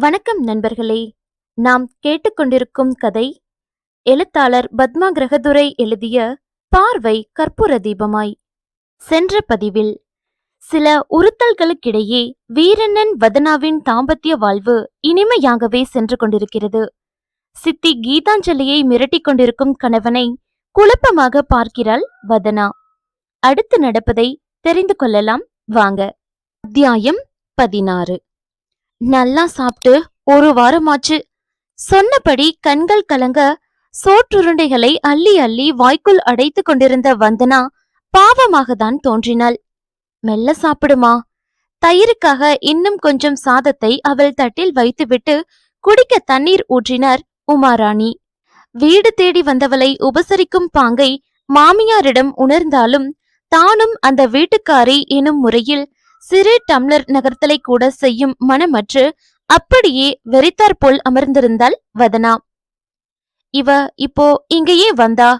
வணக்கம் நண்பர்களே. நாம் கேட்டுக்கொண்டிருக்கும் கதை எழுத்தாளர் பத்மா கிரகதுரை எழுதிய பார்வை கற்பூர தீபமாய். சென்ற பதிவில் சில உறுத்தல்களுக்கிடையே வீரண்ணன் வதனாவின் தாம்பத்திய வாழ்வு இனிமையாகவே சென்று கொண்டிருக்கிறது. சித்தி கீதாஞ்சலியை மிரட்டிக் கொண்டிருக்கும் கணவனை குழப்பமாக பார்க்கிறாள் வதனா. அடுத்து நடப்பதை தெரிந்து கொள்ளலாம். வாங்க. அத்தியாயம் பதினாறு. நல்லா சாப்பிட்டு ஒரு வாரமாச்சு. சொன்னபடி கண்கள் கலங்க சோற்றுருண்டைகளை அள்ளி அள்ளி வாய்க்குள் அடைத்து கொண்டிருந்த வந்தனா பாவமாக தான் தோன்றினாள். மெல்ல சாப்பிடுமா? தயிருக்காக இன்னும் கொஞ்சம் சாதத்தை அவள் தட்டில் வைத்துவிட்டு குடிக்க தண்ணீர் ஊற்றினார் உமாராணி. வீடு தேடி வந்தவளை உபசரிக்கும் பாங்கை மாமியாரிடம் உணர்ந்தாலும் தானும் அந்த வீட்டுக்காரி எனும் முறையில் சிறு டம்ளர் நகர்த்தலை கூட செய்யும் மனமற்று அப்படியே வெறித்தார் போல் அமர்ந்திருந்தாள் வதனா. இவ இப்போ இங்கேயே வந்தா?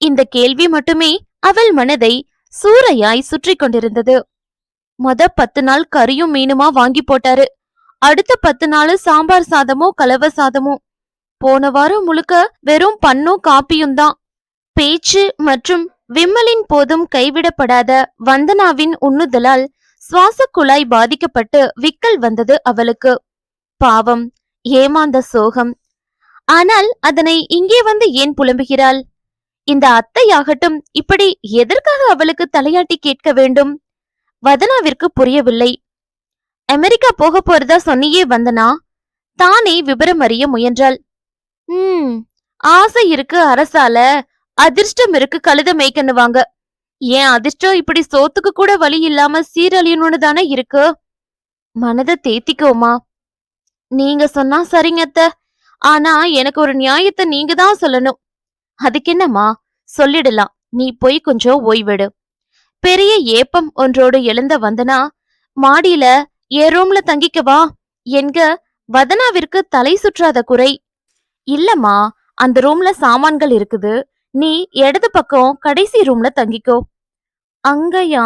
இந்த கேள்வி மட்டுமே அவள் மனதை சூறையாய் சுற்றி கொண்டிருந்தது. மொத பத்து நாள் கறியும் மீனுமா வாங்கி போட்டாரு. அடுத்த பத்து நாள் சாம்பார் சாதமோ கலவ சாதமோ. போன வாரம் முழுக்க வெறும் பண்ணும் காப்பியும் தான். பேச்சு மற்றும் விம்மலின் போதும் கைவிடப்படாத வந்தனாவின் உண்ணுதலால் சுவாச குழாய் பாதிக்கப்பட்டு விக்கல் வந்தது அவளுக்கு. பாவம் ஏமாந்த சோகம். ஆனால் அதனை இங்கே வந்து ஏன் புலம்புகிறாள்? இந்த அத்தையாகட்டும் இப்படி எதற்காக அவளுக்கு தலையாட்டி கேட்க வேண்டும்? வதனாவிற்கு புரியவில்லை. அமெரிக்கா போக போறதா சொன்னியே வந்தனா? தானே விபரம் அறிய முயன்றாள். உம் ஆசை இருக்கு அரசால அதிர்ஷ்டம் இருக்கு கழுத மேய்க்கணுவாங்க ஏன் அதிர்ஷ்டம் இப்படி சோத்துக்கு கூட வழி இல்லாம சீரழியணும்னு தானே இருக்கு? மனதை தேத்திக்கோமா. நீங்க சொன்னா சரிங்கத்த ஆனா எனக்கு ஒரு நியாயத்தை நீங்க தான் சொல்லணும். அதுக்கு என்னம்மா? சொல்லிடலாம். நீ போய் கொஞ்சம் ஓய்விடு. பெரிய ஏப்பம் ஒன்றோடு எழுந்த வந்தனா மாடியில ஏ ரூம்ல தங்கிக்கவா என்க வதனாவிற்கு தலை சுற்றாத குறை. இல்லம்மா அந்த ரூம்ல சாமான்கள் இருக்குது. நீ இடது பக்கம் கடைசி ரூம்ல தங்கிக்கோ. அங்கயா?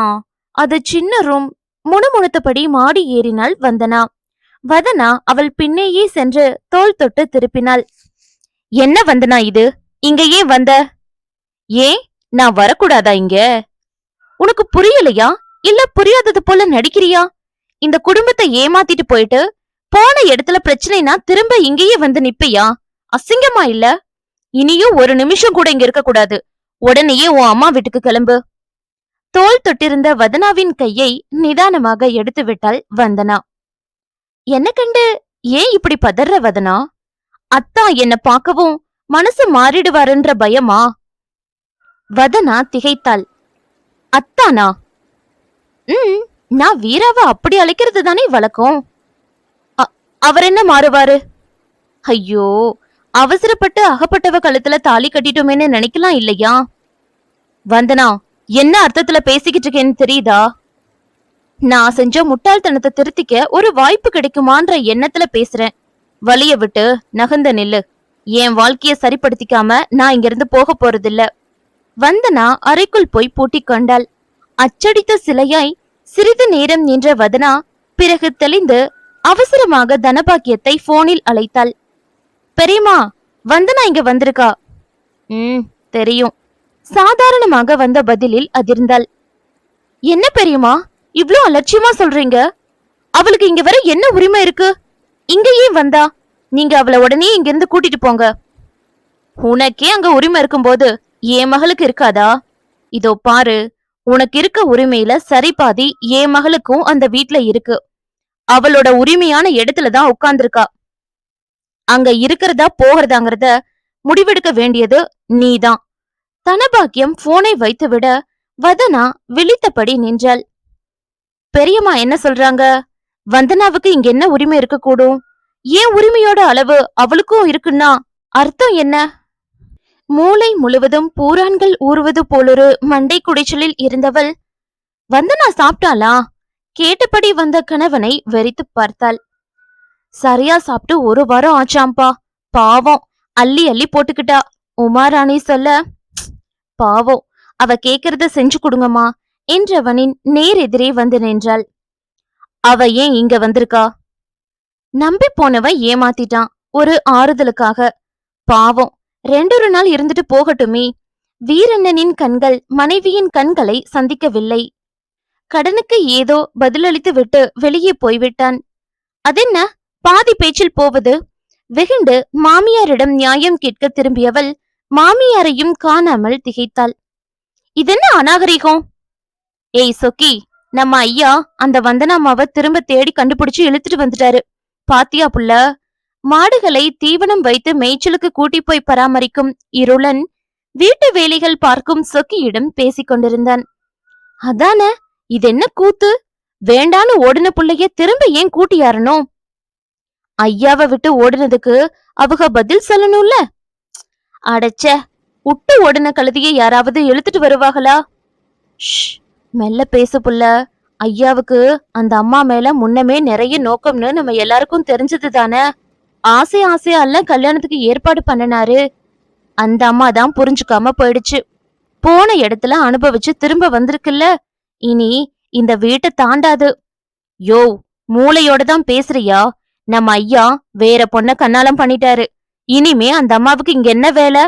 அது சின்ன ரூம் முணுமுணுத்தபடி மாடி ஏறினாள் வந்தனா. வதனா அவள் பின்னேயே சென்று தோல் தொட்டு திருப்பினாள். என்ன வந்தனா இது? இங்க ஏன் வந்த? ஏன்? நான் வரக்கூடாதா இங்க? உனக்கு புரியலையா? இல்ல புரியாதது போல நடிக்கிறியா? இந்த குடும்பத்தை ஏமாத்திட்டு போயிட்டு போன இடத்துல பிரச்சனைனா திரும்ப இங்கேயே வந்து நிப்பையா? அசிங்கமா இல்ல? இனியும் ஒரு நிமிஷம் கூட இங்க இருக்க கூடாது உடனேயே உன் அம்மா வீட்டுக்கு கிளம்பு. தோல் தொட்டிருந்த வதனாவின் கையை நிதானமாக எடுத்துவிட்டாள் வந்தனா. என்ன கண்டு? ஏன் இப்படி பதற வதனா? அத்தா என்ன பார்க்கவும் மனசு மாறிடுவாருன்ற பயமா? வதனா திகைத்தாள். அத்தானா? ம் நான் வீராவை அப்படி அழைக்கிறது தானே வழக்கம். அ- அவர் என்ன மாறுவாரு? ஐயோ அவசரப்பட்டு அகப்பட்டவ கழுத்துல தாலி கட்டிட்டோமேன்னு நினைக்கலாம் இல்லையா? வந்தனா என்ன அர்த்தத்துல பேசிக்கிட்டு இருக்கேன்னு தெரியுதா? நான் செஞ்ச முட்டாள்தனத்தை திருத்திக்க ஒரு வாய்ப்பு கிடைக்குமான்ற எண்ணத்துல பேசுறேன். வழிய விட்டு நகர்ந்த நில்லு. என் வாழ்க்கைய சரிப்படுத்திக்காம நான் இங்கிருந்து போக போறதில்ல. வந்தனா அறைக்குள் போய் பூட்டி கொண்டாள். அச்சடித்த சிலையாய் சிறிது நேரம் நின்ற வதனா பிறகு தெளிந்து அவசரமாக தனபாக்கியத்தை போனில் அழைத்தாள். பெரியம்மா வந்தனா இங்க வந்திருக்கா? ம் தெரியும். சாதாரணமாக வந்த பதிலில் அதிர்ந்தாள். என்ன பெரியம்மா? இவ்ளோ அலட்சியமா சொல்றீங்க? அவளுக்கு இங்க வர என்ன உரிமை இருக்கு? இங்க ஏன் வந்தா? நீங்க அவளை உடனே இங்க இருந்து கூட்டிட்டு போங்க. உனக்கே அங்க உரிமை இருக்கும்போது என் மகளுக்கு இருக்காதா? இதோ பாரு உனக்கு இருக்க உரிமையில சரி பாதி என் மகளுக்கும் அந்த வீட்ல இருக்கு. அவளோட உரிமையான இடத்துல தான் உட்கார்ந்திருக்கா. அங்க இருக்கிறதா போகிறதாங்கிறத முடிவெடுக்க வேண்டியது நீதான். தனபாக்கியம் போனை வைத்துவிட வதனா விழித்தபடி நின்றாள். பெரியம்மா என்ன சொல்றாங்க? வந்தனாவுக்கு இங்க என்ன உரிமை இருக்கக்கூடும்? ஏன் உரிமையோட அளவு அவளுக்கும் இருக்குன்னா அர்த்தம் என்ன? மூளை முழுவதும் பூரான்கள் ஊறுவது போலொரு மண்டை குடிச்சலில் இருந்தவள் வந்தனா சாப்பிட்டாளா? கேட்டபடி வந்த கணவனை வெறித்து பார்த்தாள். சரியா சாப்பிட்டு ஒரு வாரம் ஆச்சாம்பா. பாவம். அள்ளி அள்ளி போட்டுக்கிட்டா. உமாராணி சொல்ல பாவம் அவ கேக்குறத செஞ்சு கொடுங்கம்மா என்றவனின் நேர் எதிரே வந்து நின்றாள். அவ ஏன் இங்க வந்திருக்கா? நம்பி போனவன் ஏமாத்திட்டான் ஒரு ஆறுதலுக்காக. பாவம் ரெண்டொரு நாள் இருந்துட்டு போகட்டுமே வீரண்ணனின் கண்கள் மனைவியின் கண்களை சந்திக்கவில்லை. கடனுக்கு ஏதோ பதிலளித்து விட்டு வெளியே போய்விட்டான். அதென்ன பாதி பேச்சில் போவது? வெகுண்டு மாமியாரிடம் நியாயம் கேட்க திரும்பியவள் மாமியாரையும் காணாமல் திகைத்தாள். இதென்ன அநாகரிகம்? ஏய் சொக்கி நம்ம ஐயா அந்த வந்தனாமாவ திரும்ப தேடி கண்டுபிடிச்சு இழுத்துட்டு வந்துட்டாரு. பாத்தியா புள்ள? மாடுகளை தீவனம் வைத்து மேய்ச்சலுக்கு கூட்டி போய் பராமரிக்கும் இருளன் வீட்டு வேலைகள் பார்க்கும் சொக்கியிடம் பேசிக் கொண்டிருந்தான். அதான இது என்ன கூத்து? வேண்டான்னு ஓடின புள்ளைய திரும்ப ஏன் கூட்டியாரணும்? ஐயாவை விட்டு ஓடினதுக்கு அவங்க பதில் சொல்லணும்ல? அடைச்ச உட்டு ஓடின கழுதியை யாராவது இழுத்துட்டு வருவாங்களா ஷ் மெல்ல பேசு புள்ள. ஐயாவுக்கு அந்த அம்மா மேல முன்னமே நிறைய நோக்கம்னு நம்ம எல்லாருக்கும் தெரிஞ்சது தானே? ஆசை ஆசையா கல்யாணத்துக்கு ஏற்பாடு பண்ணினாரு? அந்த அம்மா தான் புரிஞ்சுக்காம போயிடுச்சு. போன இடத்துல அனுபவிச்சு திரும்ப வந்திருக்குல்ல? இனி இந்த வீட்டை தாண்டாது. யோ மூளையோட தான் பேசுறியா? நம்ம ஐயா வேற பொண்ண கண்ணாலம் பண்ணிட்டாரு. இனிமே அந்த அம்மாவுக்கு இங்க என்ன வேலை?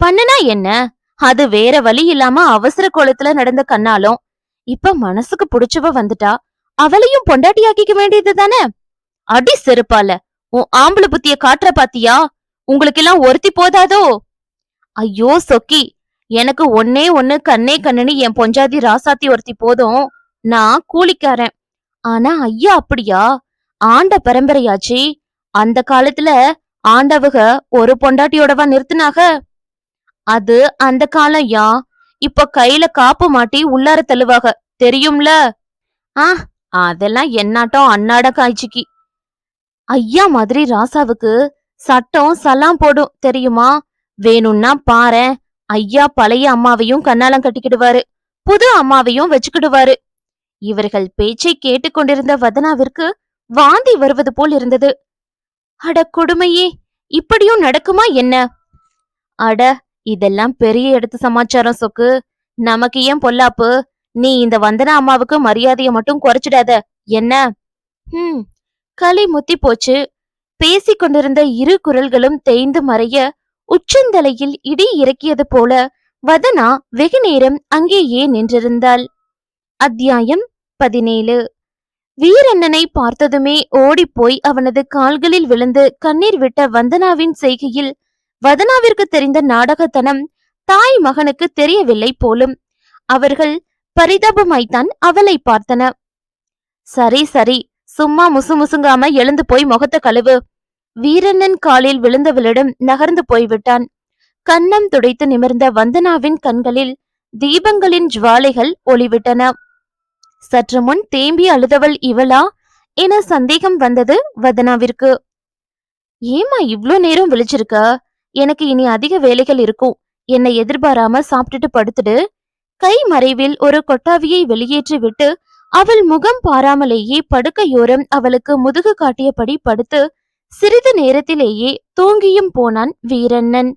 பண்ணுனா என்ன? அது வேற வழி இல்லாம அவசர கோலத்துல நடந்த கண்ணாலும் இப்ப மனசுக்கு புடிச்சவ வந்துட்டா அவளையும் பொண்டாட்டியாக்கிக்க வேண்டியது தானே? அடி செருப்பால உன் ஆம்பளை புத்திய காட்டுற பாத்தியா? உங்களுக்கு எல்லாம் ஒருத்தி போதாதோ? ஐயோ சொக்கி எனக்கு ஒன்னே ஒன்னு கண்ணே கண்ணுன்னு என் பொஞ்சாதி ராசாத்தி ஒருத்தி போதும். நான் கூலிக்காரன். ஆனா ஐயா அப்படியா? ஆண்ட பரம்பரையாச்சி. அந்த காலத்துல ஆண்டவக ஒரு பொண்டாட்டியோடவா நிறுத்துனாக? அது அந்த காலம் யா இப்ப கையில காப்பு மாட்டி உள்ளார தள்ளுவாக. தெரியும்ல? ஆ அதெல்லாம் என்னாட்டம் அன்னாட காய்ச்சிக்கு ஐயா மாதிரி ராசாவுக்கு சட்டம் சலாம் போடும் தெரியுமா? வேணும்னா பாரேன். ஐயா பழைய அம்மாவையும் கண்ணாலம் கட்டிக்கிடுவாரு. புது அம்மாவையும் வச்சுக்கிடுவாரு. இவர்கள் பேச்சை கேட்டுக்கொண்டிருந்த வதனாவிற்கு வாந்தி வருவது போல் இருந்தது. அட கொடுமையே இப்படியும் நடக்குமா என்ன? அட இதெல்லாம் பெரிய இடத்து சமாச்சாரம் சொக்கு. நமக்கு ஏன் பொல்லாப்பு? நீ இந்த வந்தனா அம்மாவுக்கு மரியாதையை மட்டும் குறைச்சிடாத. என்ன? ஹம். களி முத்தி போச்சு. பேசி கொண்டிருந்த இரு குரல்களும் தேய்ந்து மறைய உச்சந்தலையில் இடி இறக்கியது போல வதனா வெகு நேரம் அங்கேயே நின்றிருந்தாள். அத்தியாயம் பதினேழு. வீரண்ணனை பார்த்ததுமே ஓடிப்போய் அவனது கால்களில் விழுந்து கண்ணீர் விட்ட வந்தனாவின் செய்கையில் வதனாவிற்கு தெரிந்த நாடகத்தனம் தாய் மகனுக்கு தெரியவில்லை போலும் அவர்கள் பரிதாபமாய்த்தான் அவளை பார்த்தன. சரி சரி சும்மா முசுமுசுங்காம எழுந்து போய் முகத்த கழுவு. வீரண்ணன் காலில் விழுந்தவளிடம் நகர்ந்து போய்விட்டான். கன்னம் துடைத்து நிமிர்ந்த வந்தனாவின் கண்களில் தீபங்களின் ஜுவாலைகள் ஒளிவிட்டன. சற்று முன் தேம்பி அழுதவள் இவளா? என சந்தேகம் வந்தது வதனாவிற்கு. ஏமா இவ்ளோ நேரம் விழிச்சிருக்க? எனக்கு இனி அதிக வேலைகள் இருக்கும். என்னை எதிர்பாராம சாப்பிட்டுட்டு படுத்துடு. கை மறைவில் ஒரு கொட்டாவியை வெளியேற்றி விட்டு அவள் முகம் பாராமலேயே படுக்கையோரம் அவளுக்கு முதுகு காட்டியபடி படுத்து சிறிது நேரத்திலேயே தூங்கியும் போனான் வீரண்ணன்.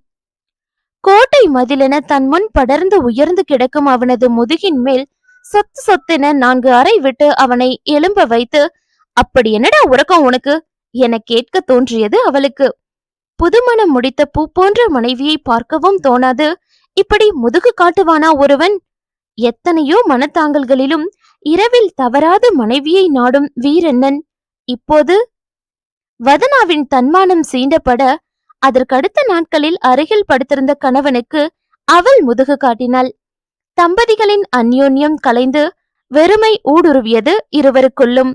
கோட்டை மதிலென தன் முன் படர்ந்து உயர்ந்து கிடக்கும் அவனது முதுகின் மேல் சொத்து சொத்தென நான்கு அறை விட்டு அவனை எழும்ப வைத்து அப்படி என்னடா உறக்கம் உனக்கு? என கேட்க தோன்றியது அவளுக்கு. புதுமணம் முடித்த பூ போன்ற மனைவியை பார்க்கவும் தோணாது. இப்படி முதுகு காட்டுவானா ஒருவன்? எத்தனையோ மனத்தாங்கல்களிலும் இரவில் தவறாத மனைவியை நாடும் வீரண்ணன். இப்போது? வதனாவின் தன்மானம் சீண்டப்பட அதற்கடுத்த நாட்களில் அருகில் படுத்திருந்த கணவனுக்கு அவள் முதுகு காட்டினாள். தம்பதிகளின் அந்யோன்யம் கலைந்து வெறுமை ஊடுருவியது இருவருக்குள்ளும்.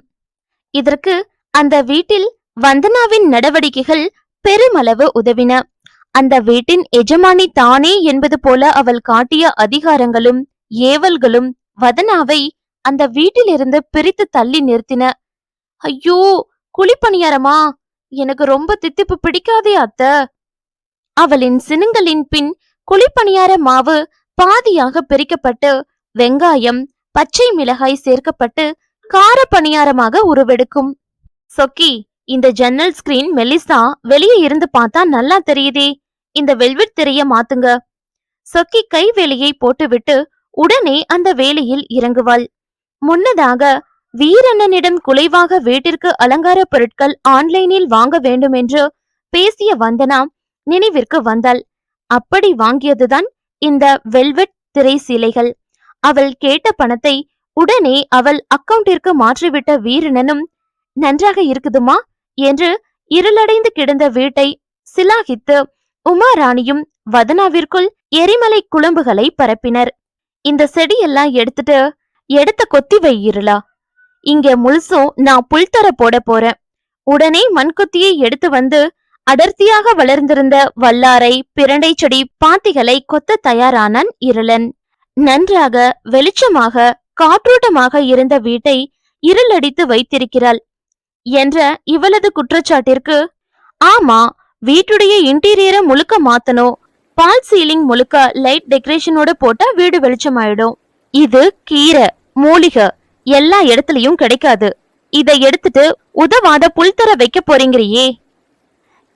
இதற்கு அந்த வீட்டில் வந்தனாவின் நடவடிக்கைகள் பெருமளவு உதவின. அந்த வீட்டின் எஜமானி தானே என்பது போல அவள் காட்டிய அதிகாரங்களும் ஏவல்களும் வதனாவை அந்த வீட்டிலிருந்து பிரித்து தள்ளி நிறுத்தின. ஐயோ குழிப்பணியாரமா? எனக்கு ரொம்ப தித்திப்பு பிடிக்காதே அத்த. அவளின் சினுங்களின் பின் குழிப்பணியார மாவு பாதியாக பிரிக்கப்பட்டு வெங்காயம் பச்சை மிளகாய் சேர்க்கப்பட்டு கார பணியாரமாக உருவெடுக்கும். சொக்கி இந்த ஜன்னல் ஸ்கிரீன் மெலிசா வெளியே இருந்து பார்த்தா நல்லா தெரியுதே. இந்த வெல்வெட் திரைய மாத்துங்க. சொக்கி கை வேலையை போட்டுவிட்டு உடனே அந்த வேலையில் இறங்குவாள். முன்னதாக வீரண்ணனிடம் குலைவாக வீட்டிற்கு அலங்கார பொருட்கள் ஆன்லைனில் வாங்க வேண்டும் என்று பேசிய வந்தனா நினைவிற்கு வந்தாள். அப்படி வாங்கியதுதான் இந்த வெல்வெட் திரை சீலைகள் அவள் கேட்ட பணத்தை உடனே அவள் அக்கவுண்டிற்கு மாற்றிவிட்ட வீரனனும் நன்றாக இருக்குதுமா? என்று இருளடைந்து கிடந்த வீட்டை சிலாகித்து உமாராணியும் வதனாவிற்குள் எரிமலை குழம்புகளை பரப்பினர். இந்த செடியெல்லாம் எடுத்துட்டு எடுத்த கொத்தி வை இருளா. இங்க முழுசும் நான் புல்தர போட போறேன். உடனே மண்கொத்தியை எடுத்து வந்து அடர்த்தியாக வளர்ந்திருந்த வல்லாரை பிரண்டை செடி பாத்திகளை கொத்த தயாரானான் இருளன். நன்றாக வெளிச்சமாக காற்றோட்டமாக இருந்த வீட்டை இருளடித்து வைத்திருக்கிறாள். என்ற இவளது குற்றச்சாட்டிற்கு ஆமா வீட்டுடைய இன்டீரியரை முழுக்க மாத்தணும். பால் சீலிங் முழுக்க லைட் டெக்கரேஷனோட போட்டா வீடு வெளிச்சமாயிடும். இது கீரை மூலிகை எல்லா இடத்துலயும் கிடைக்காது. இதை எடுத்துட்டு உதவாத புல்தர வைக்க போறீங்கிறியே.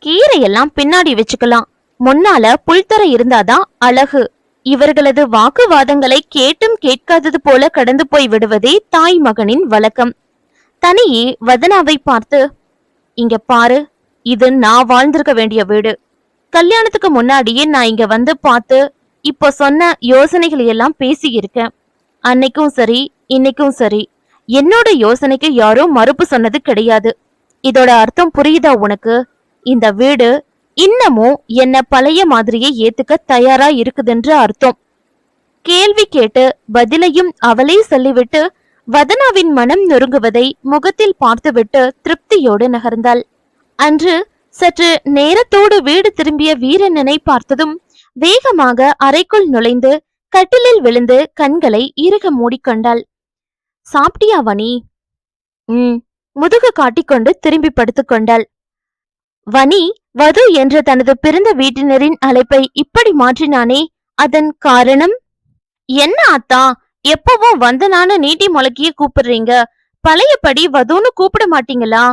கீரையெல்லாம் பின்னாடி வச்சுக்கலாம். முன்னால புல்தர இருந்தாதான் அழகு. இவர்களது வாக்குவாதங்களை கேட்டும் கேட்காதது போல கடந்து போய் விடுவதே தாய் மகனின் வழக்கம். தனியே வதனாவை பார்த்து இங்க பாரு இது நான் வாழ்ந்திருக்க வேண்டிய வீடு. கல்யாணத்துக்கு முன்னாடியே நான் இங்க வந்து பார்த்து இப்போ சொன்ன யோசனைகளை எல்லாம் பேசி இருக்கேன் அன்னைக்கும் சரி இன்னைக்கும் சரி. என்னோட யோசனைக்கு யாரும் மறுப்பு சொன்னது கிடையாது. இதோட அர்த்தம் புரியுதா உனக்கு? இந்த வீடு இன்னமும் என்ன பழைய மாதிரியே ஏத்துக்க தயாரா இருக்குதுன்ற அர்த்தம். கேள்வி கேட்டு பதிலையும் அவளே சொல்லிவிட்டு வதனாவின் மனம் நொறுங்குவதை முகத்தில் பார்த்துவிட்டு திருப்தியோடு நகர்ந்தாள். அன்று சற்று நேரத்தோடு வீடு திரும்பிய வீரண்ணனை பார்த்ததும் வேகமாக அறைக்குள் நுழைந்து கட்டிலில் விழுந்து கண்களை இறுக மூடிக்கொண்டாள் சாப்பிட்டியா வனி? ம் முதுகு காட்டிக்கொண்டு திரும்பி படுத்துக்கொண்டாள் வனி வது என்ற தனது பிறந்த வீட்டினரின் அழைப்பை இப்படி மாற்றினானே அதன் காரணம்? என்ன அத்தா எப்பவும் வந்தனான நீட்டி முழக்கிய கூப்பிடுறீங்க பழையபடி வதுன்னு கூப்பிட மாட்டீங்களா?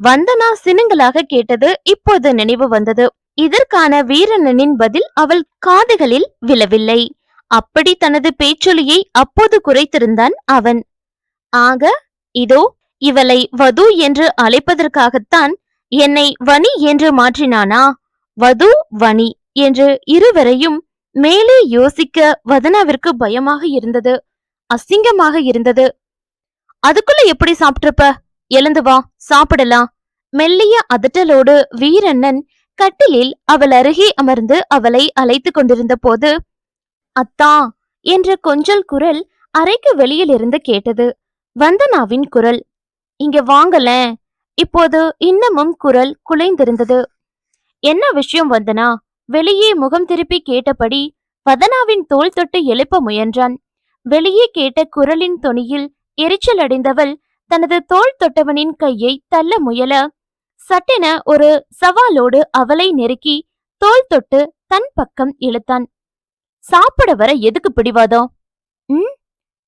வந்தனா சினுங்களாக கேட்டது இப்போது நினைவு வந்தது. இதற்கான வீரனனின் பதில் அவள் காதுகளில் விழவில்லை. அப்படி தனது பேச்சொலியை அப்போது குறைத்திருந்தான் அவன். ஆக இதோ இவளை வது என்று அழைப்பதற்காகத்தான் என்னை வனி என்று மாற்றினானா? வது வனி என்று இருவரையும் மேலே யோசிக்க வதனாவிற்கு பயமாக இருந்தது. அசிங்கமாக இருந்தது. அதுக்குள்ள எப்படி சாப்பிட்டிருப்ப? எழுந்து வா சாப்பிடலாம். மெல்லிய அதட்டலோடு வீரண்ணன் கட்டிலில் அவள் அருகே அமர்ந்து அவளை அழைத்து கொண்டிருந்த போது அத்தா என்ற கொஞ்சல் குரல் அறைக்கு வெளியில் இருந்து கேட்டது. வந்தனாவின் குரல் இங்க வாங்கல இப்போது இன்னமும் குரல் குலைந்திருந்தது. என்ன விஷயம் வந்தனா? வெளியே முகம் திருப்பி கேட்டபடி வதனாவின் தோல் தொட்டு எழுப்ப முயன்றான். வெளியே கேட்ட குரலின் தொனியில் எரிச்சல் அடைந்தவள் தனது தோல் தொட்டவனின் கையை தள்ள முயல சட்டென ஒரு சவாலோடு அவளை நெருக்கி தோல் தொட்டு தன் பக்கம் இழுத்தான். சாப்பிட வர எதுக்கு பிடிவாதம்? ம்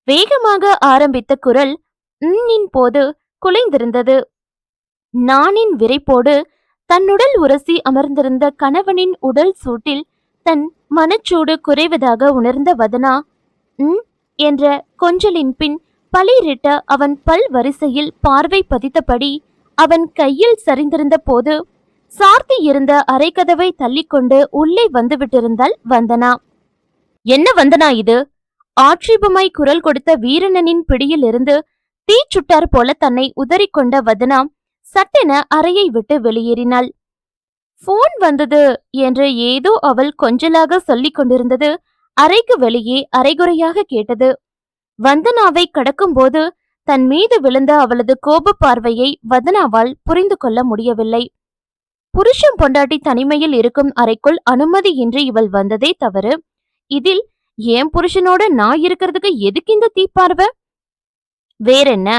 வேகமாக ஆரம்பித்த குரல் ம்னின் போது குலைந்திருந்தது. நானின் விரைப்போடு தன்னுடல் உரசி அமர்ந்திருந்த கணவனின் உடல் சூட்டில் தன் மனச்சூடு குறைவதாக உணர்ந்த வதனா ம் என்ற கொஞ்சலின் பின் பளிரிட்ட அவன் பல் வரிசையில் பார்வை பதித்தபடி அவன் கையில் சரிந்திருந்த போது சார்த்தி இருந்த அரைக்கதவை தள்ளிக்கொண்டு உள்ளே வந்துவிட்டிருந்தாள் வந்தனா. என்ன வந்தனா இது? ஆட்சேபமாய் குரல் கொடுத்த வீரண்ணனின் பிடியிலிருந்து தீச்சுட்டார் போல தன்னை உதறிக்கொண்ட வதனா சட்டென அறையை விட்டு வெளியேறினாள். போன் வந்தது என்று ஏதோ அவள் கொஞ்சலாக சொல்லிக் கொண்டிருந்தது அறைக்கு வெளியே அரைகுறையாக கேட்டது. வந்தனாவை கடக்கும்போது தன் மீது விழுந்த அவளது கோப பார்வையை வதனாவால் புரிந்து கொள்ள முடியவில்லை. புருஷன் பொண்டாட்டி தனிமையில் இருக்கும் அறைக்குள் அனுமதியின்றி இவள் வந்ததே தவறு. இதில் என் புருஷனோட நான் இருக்கிறதுக்கு எதுக்கு இந்த தீப்பார்வை? வேறென்ன?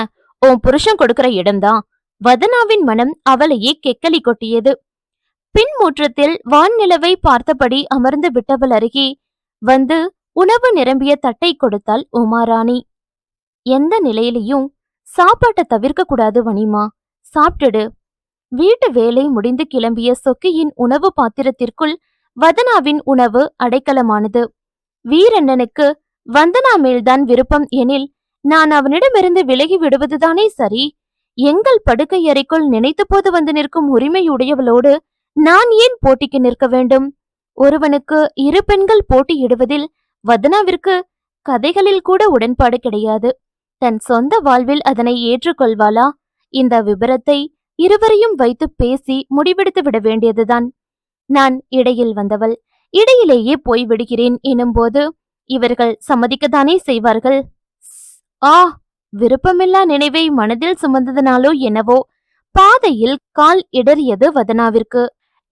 உன் புருஷன் கொடுக்கிற இடம்தான். வதனாவின் மனம் அவளையே கெக்கலி கொட்டியது. பின் மூற்றத்தில் வான் வான்நிலவை பார்த்தபடி அமர்ந்து விட்டவள் அருகே வந்து உணவு நிரம்பிய தட்டை கொடுத்தாள் உமாராணி. எந்த நிலையிலையும் சாப்பாட்டை தவிர்க்க கூடாது வனிமா சாப்பிட்டுடு. வீட்டு வேலை முடிந்து கிளம்பிய சொக்கியின் உணவு பாத்திரத்திற்குள் வதனாவின் உணவு அடைக்கலமானது. வீரண்ணனுக்கு வந்தனா மேல்தான் விருப்பம் எனில் நான் அவனிடமிருந்து விலகி விடுவதுதானே சரி? எங்கள் படுக்கை அறைக்குள் நினைத்த போது வந்து நிற்கும் உரிமையுடையவளோடு நான் ஏன் போட்டிக்கு நிற்க வேண்டும்? ஒருவனுக்கு இரு பெண்கள் போட்டியிடுவதில் வதனாவிற்கு கதைகளில் கூட உடன்பாடு கிடையாது. தன் சொந்த வாழ்வில் அதனை ஏற்றுக்கொள்வாளா? இந்த விபரத்தை இருவரையும் வைத்து பேசி முடிவெடுத்து விட வேண்டியதுதான். நான் இடையில் வந்தவள் இடையிலேயே போய் விடுகிறேன் எனும்போது இவர்கள் சம்மதிக்கத்தானே செய்வார்கள்? ஆ விருப்பமில்லா நினைவை மனதில் சுமந்ததனாலோ என்னவோ பாதையில் கால் இடறியது வதனாவிற்கு.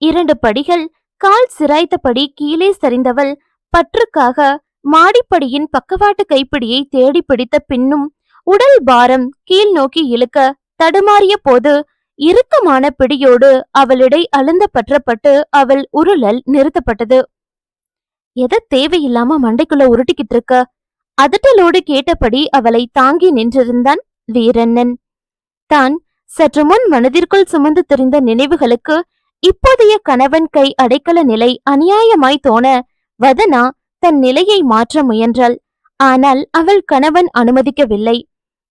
இரண்டு படிகள் கால் சிராய்த்தபடி கீழே சரிந்தவள் பற்றுக்காக மாடிப்படியின் பக்கவாட்டு கைப்பிடியை தேடி பிடித்த பின்னும் உடல் பாரம் கீழ் நோக்கி இழுக்க தடுமாறிய போது இறுக்கமான பிடியோடு அவளிடை அழுந்த பற்றப்பட்டு அவள் உருளல் நிறுத்தப்பட்டது. எதை தேவையில்லாம மண்டைக்குள்ள உருட்டிக்கிட்டு இருக்க அதட்டலோடு கேட்டபடி அவளை தாங்கி நின்றிருந்தான் வீரண்ணன். தான் சற்று முன் மனதிற்குள் சுமந்து தெரிந்த நினைவுகளுக்கு இப்போதைய கணவன் கை அடைக்கல நிலை அநியாயமாய் தோண வதனா தன் நிலையை மாற்ற முயன்றாள். ஆனால் அவள் கணவன் அனுமதிக்கவில்லை.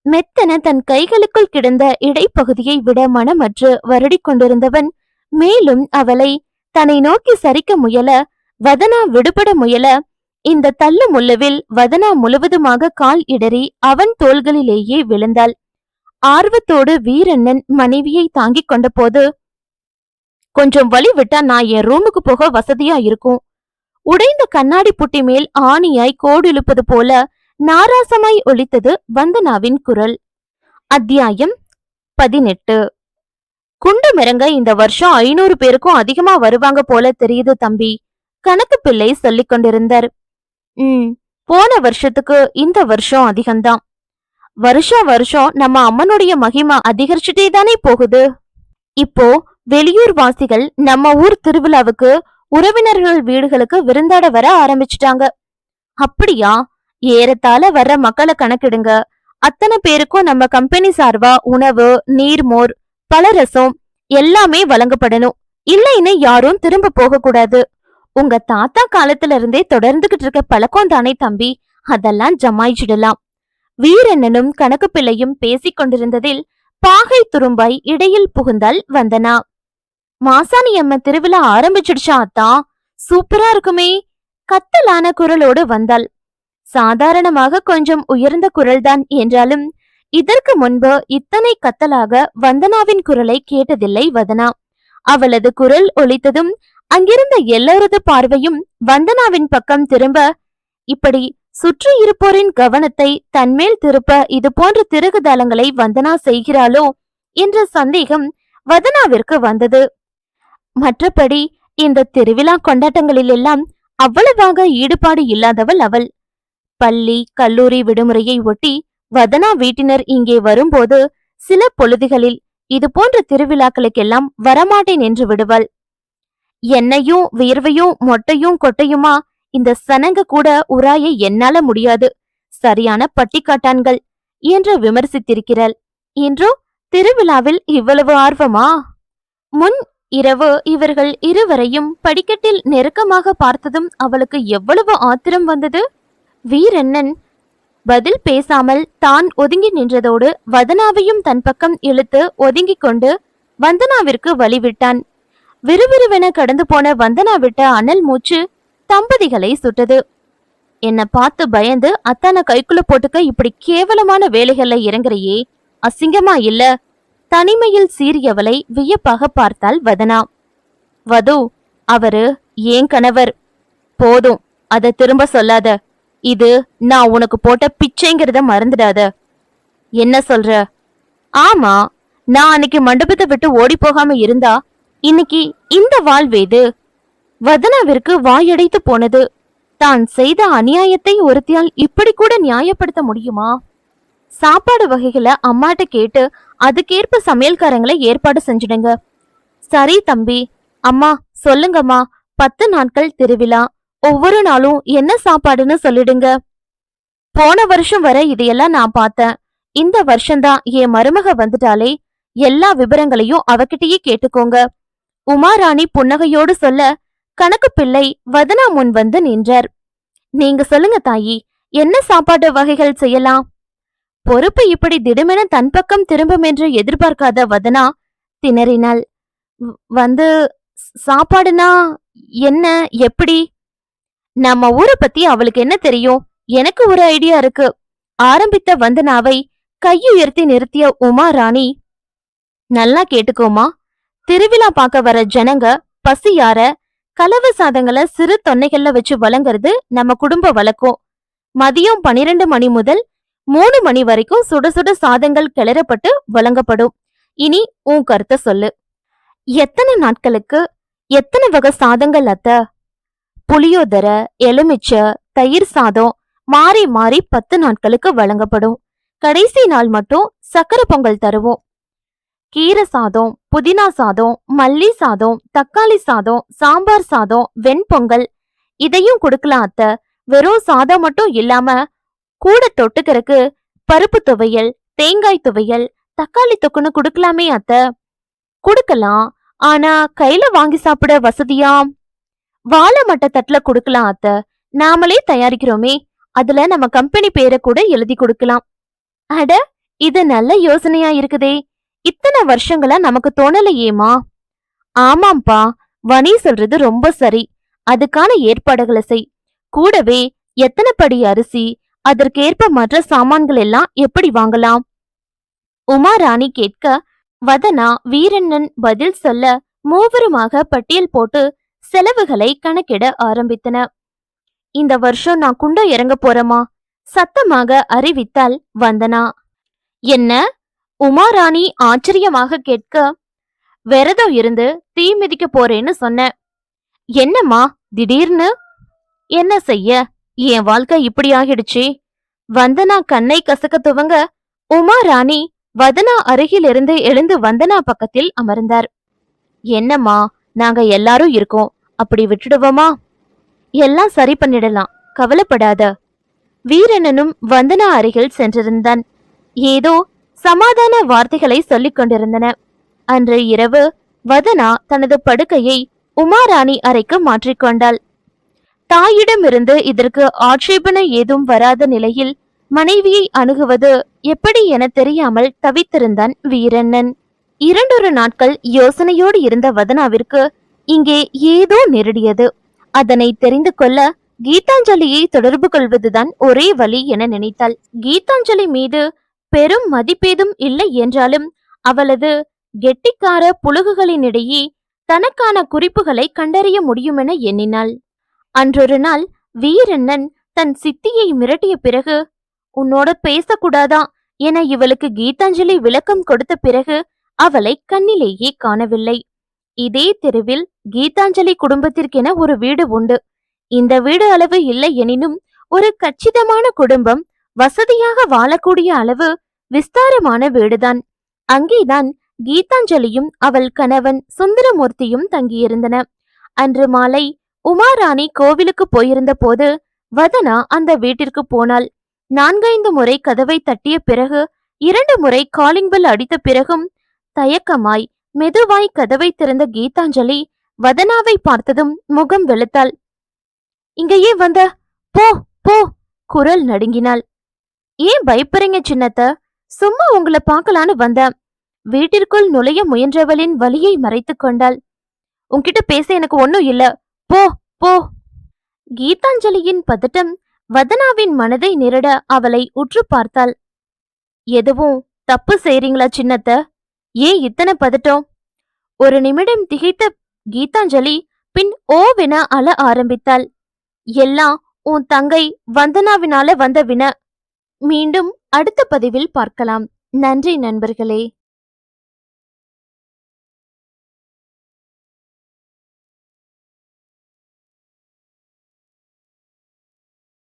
மெத்தன தன் கைகளுக்குள் கிடந்த இடைப்பகுதியை விட மனமற்று வருடிக் கொண்டிருந்தவன் மேலும் அவளை தன்னை நோக்கி சரிக்க முயல வதனா விடுபட முயல இந்த தள்ளு முள்ளவில் வதனா முழுவதுமாக கால் இடறி அவன் தோள்களிலேயே விழுந்தாள். ஆர்வத்தோடு வீரண்ணன் மனைவியை தாங்கிக் கொண்ட போது கொஞ்சம் வழி விட்டா நான் என் ரூமுக்கு போக வசதியா இருக்கும். உடைந்த கண்ணாடி புட்டி மேல் ஆணியாய் கோடிழுப்பது போல நாராசமாய் ஒலித்தது வந்தனாவின் குரல். அத்தியாயம் பதினெட்டு. குண்டு மிரங்க இந்த வருஷம் ஐநூறு பேருக்கும் அதிகமா வருவாங்க போல தெரியுது தம்பி கணக்கு பிள்ளை சொல்லிக் கொண்டிருந்தார். ம். போன வருஷத்துக்கு இந்த வருஷம் அதிகம்தான். வருஷம் வருஷம் நம்ம அம்மனுடைய மகிமை அதிகரிச்சுட்டே தானே போகுது. இப்போ வெளியூர் வாசிகள் நம்ம ஊர் திருவிழாவுக்கு உறவினர்கள் வீடுகளுக்கு விருந்தாட வர ஆரம்பிச்சிட்டாங்க. அப்படியா? ஏறத்தாழ வர்ற மக்களை கணக்கிடுங்க. அத்தனை பேருக்கும் நம்ம கம்பெனி சார்பா உணவு நீர்மோர் பலரசம் எல்லாமே வழங்கப்படணும். இல்லைன்னு யாரும் திரும்ப போக கூடாது உங்க தாத்தா காலத்துல இருந்தே தொடர்ந்துகிட்டு இருக்க பழக்கம் தானே தம்பி? அதெல்லாம் ஜமாயிச்சிடலாம். வீரண்ணனும் கணக்கு பிள்ளையும் பேசிக் கொண்டிருந்ததில் பாகை துரும்பாய் இடையில் புகுந்தால் வந்தனா. மாசாணி அம்மன் திருவிழா ஆரம்பிச்சிடுச்சா அத்தா? சூப்பரா இருக்குமே. கத்தலான குரலோடு வந்தாள். சாதாரணமாக கொஞ்சம் உயர்ந்த குரல்தான் என்றாலும் இதற்கு முன்பு இத்தனை கத்தலாக வந்தனாவின் குரலை கேட்டதில்லை வதனா. அவளது குரல் ஒலித்ததும் அங்கிருந்த எல்லோரது பார்வையும் வந்தனாவின் பக்கம் திரும்ப இப்படி சுற்றி இருப்போரின் கவனத்தை தன்மேல் திருப்ப இது போன்ற திருகுதலங்களை வந்தனா செய்கிறாளோ என்ற சந்தேகம் வதனாவிற்கு வந்தது. மற்றபடி இந்த திருவிழா கொண்டாட்டங்களில் எல்லாம் அவ்வளவாக ஈடுபாடு இல்லாதவள் அவள். பள்ளி கல்லூரி விடுமுறையை ஒட்டி வதனா வீட்டினர் இங்கே வரும்போது சில பொழுதுகளில் இது போன்ற திருவிழாக்களுக்கெல்லாம் வரமாட்டேன் என்று விடுவாள். என்னையும் வியர்வையும் மொட்டையும் கொட்டையுமா? இந்த சனங்க கூட உராய என்னால முடியாது. சரியான பட்டிக்காட்டான்கள். என்று விமர்சித்திருக்கிறாள். இன்றோ திருவிழாவில் இவ்வளவு ஆர்வமா? முன் இரவு இவர்கள் இருவரையும் படிக்கட்டில் நெருக்கமாக பார்த்ததும் அவளுக்கு எவ்வளவு ஆத்திரம் வந்தது? வீரண்ணன் பதில் பேசாமல் தான் ஒதுங்கி நின்றதோடு வதனாவையும் தன் பக்கம் இழுத்து ஒதுங்கிக் கொண்டு வந்தனாவிற்கு வழிவிட்டான். விறுவிறுவென கடந்து போன வந்தனா விட்ட அனல் மூச்சு தம்பதிகளை சுட்டது. என்ன பார்த்து பயந்து அத்தான கைக்குள்ள போட்டுக்க இப்படி கேவலமான வேலைகள்ல இறங்குறையே. அசிங்கமா இல்ல. தனிமையில் சீரியவளை வியப்பாக பார்த்தாள் வதனா. வது அவரு ஏன் கணவர்? போதும் அத திரும்ப சொல்லாத. இது நான் உனக்கு போட்ட பிச்சைங்கிறத மறந்துடாத. என்ன சொல்ற? ஆமா நான் அன்னைக்கு மண்டபத்தை விட்டு ஓடி போகாம இருந்தா இன்னைக்கு இந்த வாழ்வேது வதனாவிற்கு வாயடைத்து போனது. தான் செய்த அநியாயத்தை ஒருத்தியால் இப்படி கூட நியாயப்படுத்த முடியுமா? சாப்பாடு வகைகளை அம்மாட்ட கேட்டு அதுக்கேற்ப சமையல்காரங்களை ஏற்பாடு செஞ்சிடுங்க. சரி தம்பி அம்மா சொல்லுங்கம்மா பத்து நாட்கள் திருவிழா ஒவ்வொரு நாளும் என்ன சாப்பாடுன்னு சொல்லிடுங்க. போன வருஷம் வரை இதையெல்லாம் நான் பார்த்தேன். இந்த வருஷம்தான் என் மருமக வந்துட்டாலே எல்லா விவரங்களையும் அவகிட்டயே கேட்டுக்கோங்க. உமாராணி புன்னகையோடு சொல்ல கணக்கு பிள்ளை வதனா முன் வந்து நின்றார். நீங்க சொல்லுங்க தாயி என்ன சாப்பாடு வகைகள் செய்யலாம்? பொறுப்பு இப்படி திடுமென தன் பக்கம் திரும்பும் என்று எதிர்பார்க்காத வதனா திணறினாள். வந்து சாப்பாடுனா என்ன எப்படி? நம்ம ஊரை பத்தி அவளுக்கு என்ன தெரியும்? எனக்கு ஒரு ஐடியா இருக்கு. ஆரம்பித்த வந்தனாவை கையுயர்த்தி நிறுத்திய உமா ராணி நல்லா கேட்டுக்கோமா திருவிழா பார்க்க வர ஜனங்க பசியார கலவை சாதங்களை சிறு தொன்னைகள்ல வச்சு வழங்குறது நம்ம குடும்ப வழக்கம். மதியம் பனிரெண்டு மணி முதல் மூணு மணி வரைக்கும் சுட சுட சாதங்கள் கிளறப்பட்டு வழங்கப்படும். இனி உன் கருத்தை சொல்லு. எத்தனை நாட்களுக்கு? எத்தனை வகை சாதங்கள் அத்த? புளியோதரை எலுமிச்சை தயிர் சாதம் மாறி மாறி பத்து நாட்களுக்கு வழங்கப்படும். கடைசி நாள் மட்டும் சக்கரை பொங்கல் தருவோம். கீரை சாதம் புதினா சாதம் மல்லி சாதம் தக்காளி சாதம் சாம்பார் சாதம் வெண்பொங்கல். இதையும் கொடுக்கலாம் அத்த. வெறும் சாதம் மட்டும் இல்லாம கூட தொட்டுக்கறக்கு பருப்பு துவையல் தேங்காய் துவையல் தக்காளி தொக்குன்னு குடுக்கலாமே அத்த. குடுக்கலாம். ஆனா கையில வாங்கி சாப்பிட வசதியா? வாழை மட்டை தட்டுல குடுக்கலாம் அத்த. நாமளே தயாரிக்கிறோமே. அதுல நம்ம கம்பெனி பேரை கூட எழுதி கொடுக்கலாம். அட இது நல்ல யோசனையா இருக்குதே. இத்தனை வருஷங்களா நமக்கு தோணலையேமா ஆமாம்பா வனி சொல்றது ரொம்ப சரி. அதுக்கான ஏற்பாடுகளை செய். கூடவே எத்தனை படி அரிசி அதற்கேற்ப மற்ற சாமான்கள் எல்லாம் எப்படி வாங்கலாம்? உமா ராணி கேட்க வதனா வீரண்ணன் பதில் சொல்ல மூவருமாக பட்டியல் போட்டு செலவுகளை கணக்கிட ஆரம்பித்தன. இந்த வருஷம் நான் குண்ட இறங்க போறேமா சத்தமாக அறிவித்தால் வந்தனா. என்ன? உமாராணி ஆச்சரியமாக கேட்க விரதம் இருந்து தீ மிதிக்க போறேன்னு சொன்னேன் என்னம்மா திடீர்னு? என்ன செய்ய? என் வாழ்க்கை இப்படி ஆகிடுச்சு. வந்தனா கண்ணை கசக்க துவங்க உமா ராணி வதனா அருகிலிருந்து எழுந்து வந்தனா பக்கத்தில் அமர்ந்தார். என்னம்மா நாங்க எல்லாரும் இருக்கோம். அப்படி விட்டுடுவோமா? எல்லாம் சரி பண்ணிடலாம். கவலைப்படாத. வீரனனும் வந்தனா அருகில் சென்றிருந்தான். ஏதோ சமாதான வார்த்தைகளை சொல்லிக் கொண்டிருந்தன. அன்று இரவு வதனா தனது படுக்கையை உமாராணி அறைக்கு மாற்றிக்கொண்டாள் தாயிடமிருந்து இதற்கு ஆட்சேபனை ஏதும் வராத நிலையில் மனைவியை அணுகுவது எப்படி என தெரியாமல் தவித்திருந்தான் வீரண்ணன். இரண்டொரு நாட்கள் யோசனையோடு இருந்த வதனாவிற்கு இங்கே ஏதோ நெருடியது. அதனை தெரிந்து கொள்ள கீதாஞ்சலியை தொடர்பு கொள்வதுதான் ஒரே வழி என நினைத்தாள். கீதாஞ்சலி மீது பெரும் மதிப்பேதும் இல்லை என்றாலும் அவளது கெட்டிக்கார புழுகுகளினிடையே தனக்கான குறிப்புகளை கண்டறிய முடியுமென எண்ணினாள். அன்றொரு நாள் வீரண்ணன் தன் சித்தியை மிரட்டிய பிறகு உன்னோட பேசக்கூடாதா? என இவளுக்கு கீதாஞ்சலி விளக்கம் கொடுத்த பிறகு அவளை கண்ணிலேயே காணவில்லை. இதே தெருவில் கீதாஞ்சலி குடும்பத்திற்கென ஒரு வீடு உண்டு. இந்த வீடு அளவு இல்லை எனினும் ஒரு கச்சிதமான குடும்பம் வசதியாக வாழக்கூடிய அளவு விஸ்தாரமான வீடுதான். அங்கேதான் கீதாஞ்சலியும் அவள் கணவன் சுந்தரமூர்த்தியும் தங்கியிருந்தன. அன்று மாலை உமாராணி கோவிலுக்கு போயிருந்த போது வதனா அந்த வீட்டிற்கு போனாள். நான்கைந்து முறை கதவை தட்டிய பிறகு இரண்டு முறை காலிங் பெல் அடித்த பிறகும் தயக்கமாய் மெதுவாய் கதவை திறந்த கீதாஞ்சலி வதனாவை பார்த்ததும் முகம் வெளுத்தாள். இங்கேயே வந்த போ போ குரல் நடுங்கினாள். ஏன் பயப்படுறீங்க சின்னத்த? சும்மா உங்களை பார்க்கலான்னு வந்தேன். வீட்டிற்குள் நுழைய முயன்றவளின் வலியை மறைத்துக் கொண்டாள். உன்கிட்ட பேச எனக்கு ஒண்ணும் இல்ல. போ போ. கீதாஞ்சலியின் பதட்டம் வதனாவின் மனதை நிரட அவளை உற்று பார்த்தாள். எதுவும் தப்பு செய்றீங்களா சின்னத்த? ஏன் இத்தனை பதட்டம்? ஒரு நிமிடம் திகைத்த கீதாஞ்சலி பின் ஓவென அழ ஆரம்பித்தாள். எல்லாம் உன் தங்கை வந்தனாவினால வந்த வின. மீண்டும் அடுத்த பதிவில் பார்க்கலாம். நன்றி நண்பர்களே.